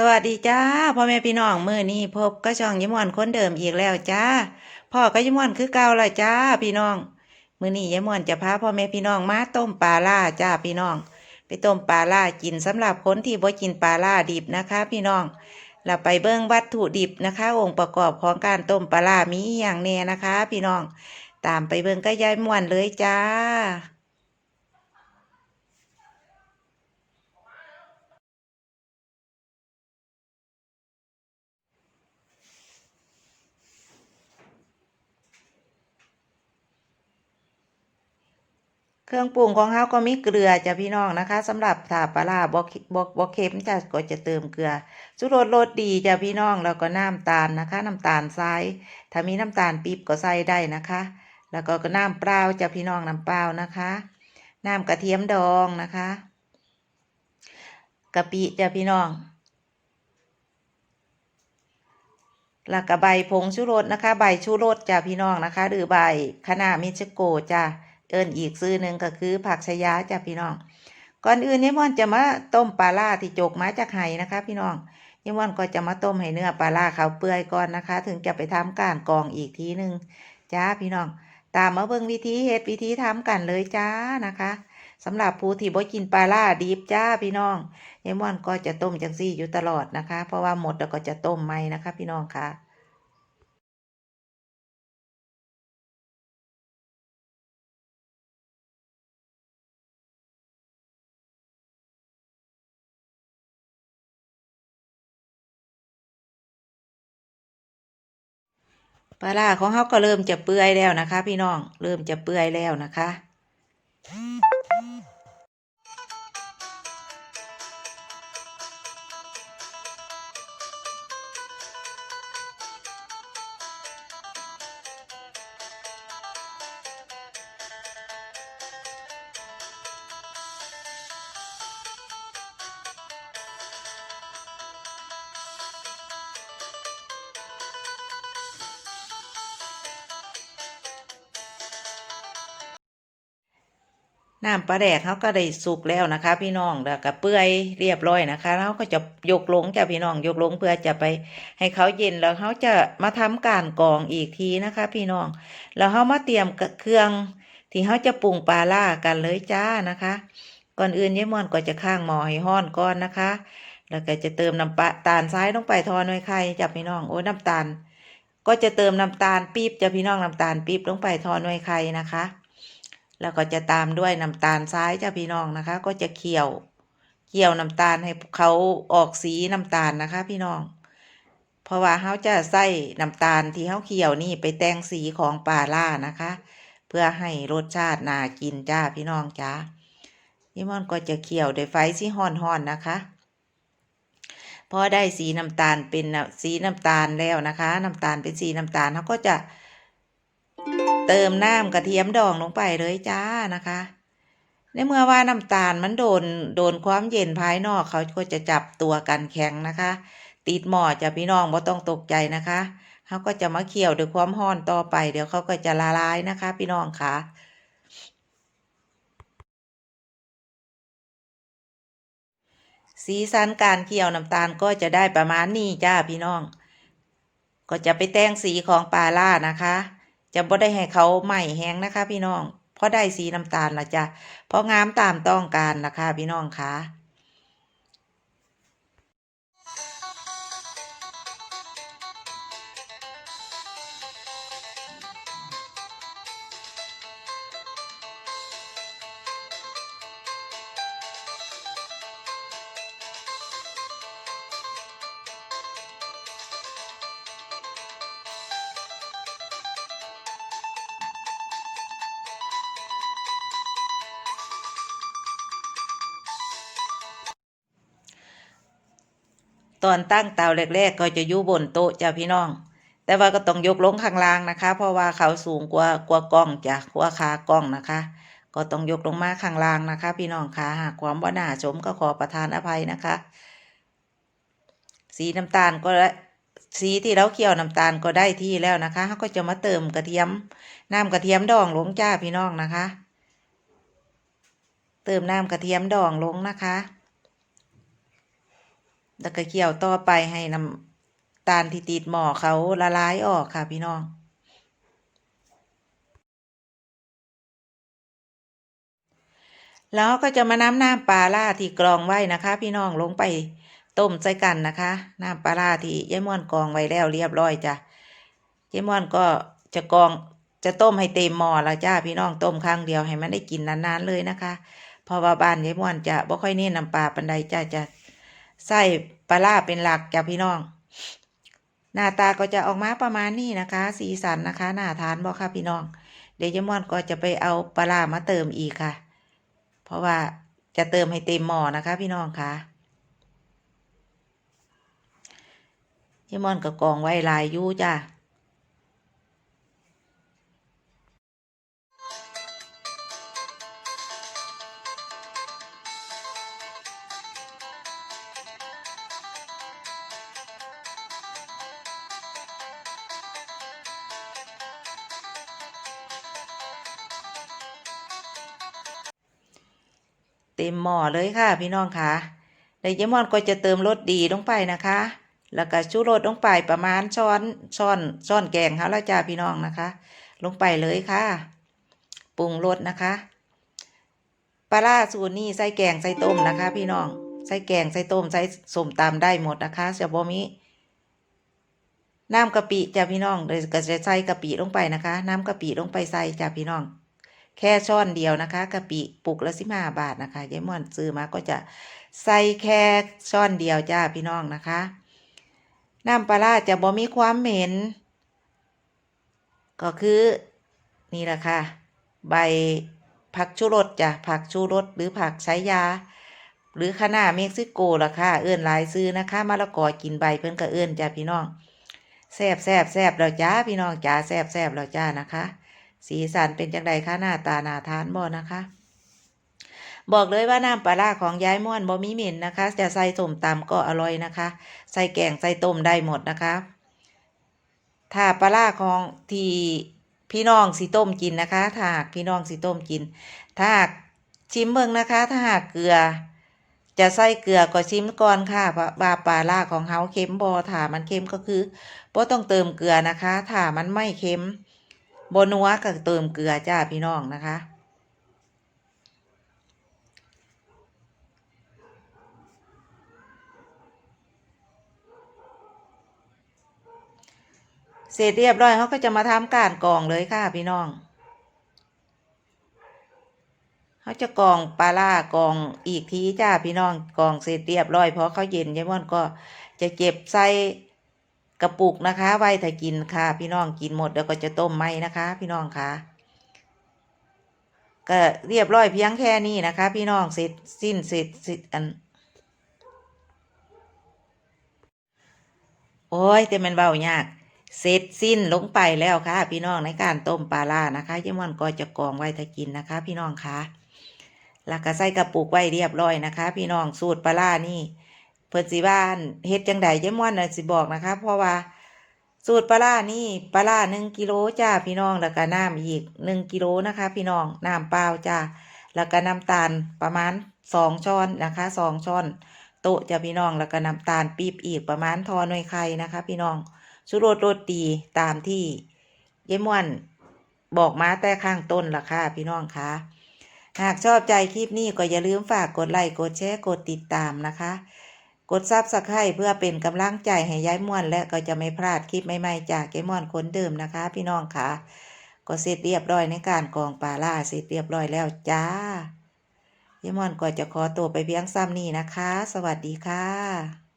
สวัสดีจ้าพ่อแม่พี่น้องมื้อนี้พบก็ช่องยิ้มวนคนเดิมอีกแล้วจ้าพ่อก็ยิ้มวนคือเก่าละจ้าพี่น้องมื้อนี้ยิ้มวนจะพาพ่อแม่พี่น้องมาต้มปลาล่าจ้าพี่น้อง ไปต้มปลาล่ากินสำหรับคนที่บ่กินปลาล่าดิบนะคะ พี่น้องเราไปเบิ่งวัตถุดิบนะคะ องค์ประกอบของการต้มปลาล่ามีอย่างแน่นะคะ พี่น้อง ตามไปเบิ่งก็ยายมวนเลยจ้า เครื่องปรุงของเขาก็มีเกลือจ้ะพี่น้องนะคะสำหรับถาปลาร้าบ่เค็บ่บ่เค็มจ้ะก็จะเติมเกลือสุรสรสดีจ้ะพี่น้องแล้วก็น้ำตาลนะคะ น้ำตาลทรายถ้ามีน้ำตาลปี๊บก็ใส่ได้นะคะ แล้วก็น้ำเปล่าจ้ะพี่น้องน้ำเปล่านะคะ น้ำกระเทียมดองนะคะกะปิจ้ะพี่น้องแล้วก็ใบผงชูรสนะคะ ใบชูรสจ้ะพี่น้องนะคะ หรือใบคะน้ามิชโกจ้ะ เอิ้นอีกซื้อหนึ่งก็คือผักชะยาจ้ะพี่น้อง ก่อนอื่นยายม่อนจะมาต้มปลาล่าที่จกมาจากไหนะคะพี่น้องยายม่อนก็จะมาต้มให้เนื้อปลาล่าเขาเปื่อยก่อนนะคะ ถึงจะไปทำการกองอีกทีหนึ่งจ้าพี่น้อง ตามมาเบิ่งวิธีเฮ็ดวิธีทำกันเลยจ้านะคะสำหรับผู้ที่บ่กินปลาล่าดิบจ้าพี่น้องยายม่อนก็จะต้มจังซี่อยู่ตลอดนะคะ เพราะว่าหมดแล้วก็จะต้มใหม่นะคะ พี่น้องค่ะ ปลาล่าของเขาก็เริ่มจะเปื่อยแล้วนะคะ พี่น้อง เริ่มจะเปื่อยแล้วนะคะ น้ำปลาแดกเขาก็ได้สุกแล้วนะคะ พี่น้องแล้วก็เปื่อยเรียบร้อยนะคะแล้วก็จะยกลงจ้ะพี่น้องยกลงเพื่อจะไปให้เขาเย็นแล้วเขาจะมาทำการกรองอีกทีนะคะ พี่น้องแล้วเขามาเตรียมเครื่องที่เขาจะปรุงปลาล่ากันเลยจ้านะคะ ก่อนอื่นยายม่อนก็จะข้างหม้อให้ห้อนก่อนนะคะ แล้วก็จะเติมน้ำปลาตาลทรายลงไปทอหน่อยไข่จ้ะพี่น้องโอ้ยน้ำตาล ก็จะเติมน้ำตาลปี๊บจ้ะพี่น้องน้ำตาลปี๊บลงไปทอหน่อยไข่นะคะ แล้วก็จะตามด้วยน้ำตาลทรายจ้ะพี่น้องนะคะ ก็จะเคี่ยวเคี่ยวน้ำตาลให้เขาออกสีน้ำตาลนะคะ พี่น้อง เพราะว่าเขาจะใส่น้ำตาลที่เขาเคี่ยวนี่ไปแต่งสีของปลาล่านะคะ เพื่อให้รสชาติน่ากินจ้าพี่น้องจ้าพี่มอนก็จะเคี่ยวด้วยไฟที่ห่อนๆนะคะพอได้สีน้ำตาลเป็นสีน้ำตาลแล้วนะคะ น้ำตาลเป็นสีน้ำตาลเขาก็จะ เติมน้ำกระเทียมดองลงไปเลยจ้านะคะ ในเมื่อว่าน้ำตาลมันโดนโดนความเย็นภายนอกเขาก็จะจับตัวกันแข็งนะคะ ติดหม้อจะพี่น้องบ่ต้องตกใจนะคะเขาก็จะมาเคี่ยวด้วยความร้อนต่อไป เดี๋ยวเขาก็จะละลายนะคะ พี่น้องค่ะสีสันการเคี่ยวน้ำตาลก็จะได้ประมาณนี้จ้าพี่น้อง ก็จะไปแต่งสีของปลาล่านะคะ จะบ่ได้ให้เขาไหม้แห้งนะคะ พี่น้องเพราะได้สีน้ำตาลละจ้ะเพราะงามตามต้องการนะคะพี่น้องคะ อนตั้งเตาแรก ๆ ก็จะอยู่บนโต๊ะจ้ะพี่น้อง แต่ว่าก็ต้องยกลงข้างล่างนะคะ เพราะว่าเขาสูงกว่ากว่ากล้องจ้ะกว่าขากล้องนะคะ ก็ต้องยกลงมาข้างล่างนะคะ พี่น้องคะหากความว่าน่าชมก็ขอประทานอภัยนะคะ สีน้ำตาลก็ได้สีที่เราเคี่ยวน้ำตาลก็ได้ที่แล้วนะคะเขาก็จะมาเติมกระเทียม น้ำกระเทียมดองลงจ้าพี่น้องนะคะ เติมน้ำกระเทียมดองลงนะคะ แล้วก็เคี่ยวต่อไปให้น้ำตาลที่ติดหม้อเขาละลายออกค่ะพี่น้องแล้วก็จะมาน้ำน้ำปลาล่าที่กรองไว้นะคะ พี่น้องลงไปต้มใส่กันนะคะ น้ำปลาล่าที่ยายม่วนกรองไว้แล้วเรียบร้อยจ้ะยายม่วนก็จะกรองจะต้มให้เต็มหม้อล้วจ้าพี่น้องต้มครั้งเดียวให้มันได้กินนานๆเลยนะคะ เพราะว่าบ้านยายม่วนจะบ่ค่อยเน้นน้ำปลาปันใดจ้าจะ ใส่ปลาล่าเป็นหลักจ้ะพี่น้อง หน้าตาก็จะออกมาประมาณนี้นะคะ สีสันนะคะหน้าทานบ่ค่ะพี่น้อง เดี๋ยวยายม่วนก็จะไปเอาปลาล่ามาเติมอีกค่ะ เพราะว่าจะเติมให้เต็มหม้อนะคะ พี่น้องคะยายม่อนก็กองไว้ลายยู่จ้า เต็มหม้อเลยค่ะ พี่น้องค่ะเดี๋ยวยายมอนก็จะเติมรสดีลงไปนะคะ แล้วก็ชูรสลงไปประมาณช้อนช้อนช้อนแกงเขาแล้วจ้าพี่น้องนะคะ ลงไปเลยค่ะ ปรุงรสนะคะปลาร้าสูตรนี้ใส่แกงใส่ต้มนะคะ พี่น้อง ใส่แกงใส่ต้มใส่ส้มตำได้หมดนะคะเสียบ่มีน้ำกะปิจ้าพี่น้องเดี๋ยวก็จะใส่กะปิลงไปนะคะ น้ำกะปิลงไปใส่จ้าพี่น้อง แค่ช้อนเดียวนะคะกะปิปุกละสิบห้าบาทนะคะยายม่วนซื้อมาก็จะใส่แค่ช้อนเดียวจ้าพี่น้องนะคะน้ำปลาร้าจะบ่มีความเหม็น ก็คือนี่แหละค่ะ ใบผักชูรสจ้ะผักชูรสหรือผักใช้ยา หรือคณะเม็กซิโกล่ะค่ะ เอื้อนหลายซื้อนะคะมะละกอกินใบเพิ่นก็เอื้อนจ้าพี่น้องแซบแซบแซบแล้วจ้าพี่น้องจ้าแซบแซบแล้วจ้านะคะ สีสันเป็นจังไดคะหน้าตาหน่าทานบ่นะคะ บอกเลยว่าน้ำปลาร้าของยายม่วนบ่มีหม็นนะคะ จะใส่ส้มตำก็อร่อยนะคะ ใส่แกงใส่ต้มได้หมดนะคะ ถ้าปลาร้าของที่พี่น้องสิต้มกินนะคะ ถ้าหากพี่น้องสิต้มกิน ถ้าหากชิมเบิ่งนะคะ ถ้าหากเกลือ จะใส่เกลือก็ชิมก่อนค่ะว่าว่าปลาล่าของเฮาเค็มบ่ถ้ามันเค็มก็คือบ่ต้องเติมเกลือนะคะ ถ้ามันไม่เค็ม บนัวก็เติมเกลือจ้าพี่น้องนะคะ เสร็จเรียบร้อยเขาก็จะมาทำการกรองเลยค่ะพี่น้องเขาจะกองปลาล่ากองอีกทีจ้าพี่น้องกองเสร็จเรียบร้อยพอเขาเย็นยายม่อนก็จะเก็บใส่ กระปุกนะคะไว้ถ้ากินค่ะ พี่น้องกินหมดแล้วก็จะต้มไหมนะคะ พี่น้องค่ะก็เรียบร้อยเพียงแค่นี้นะคะ พี่น้องเสร็จสิ้นเสร็จสิ้นอันโอ้ยแต่มันเบายาก เสร็จสิ้นลงไปแล้วค่ะ พี่น้องในการต้มปลาล่านะคะยายม่อนก็จะกองไว้ถ้ากินนะคะ พี่น้องค่ะแล้วก็ใส่กระปุกไว้เรียบร้อยนะคะ พี่น้องสูตรปลาล่านี่ เพิ่นสิบ้านเฮ็ดจังใดยายม่อนน่ะสิบอกนะคะ เพราะว่าสูตรปลาล่านี่ปลาล่าหนึ่งกิโลจ้าพี่น้องแล้วก็น้ำอีกหนึ่งกิโลนะคะ พี่น้องน้ำเปล่าจ้าแล้วก็น้ำตาลประมาณสองช้อนนะคะสองช้อนโต๊ะจ้าพี่น้องแล้วก็น้ำตาลปีบอีกประมาณทอหน่วยไข่นะคะ พี่น้องชูรสรสดีตามที่เย้ม่วนบอกมาแต่ข้างต้นล่ะค่ะพี่น้องคะหากชอบใจคลิปนี้ก็อย่าลืมฝากกดไลค์กดแชร์กดติดตามนะคะ กดซับสไครต์เพื่อเป็นกำลังใจให้ย้ายม่วน และก็จะไม่พลาดคลิปใหม่ๆจากย้ายม่วนคนเดิมนะคะ พี่น้องค่ะก็เสร็จเรียบร้อยในการกองปลาล่าเสร็จเรียบร้อยแล้วจ้าย้ม่วนก็จะขอตัวไปเพียงซ้ำนี้นะคะ สวัสดีค่ะ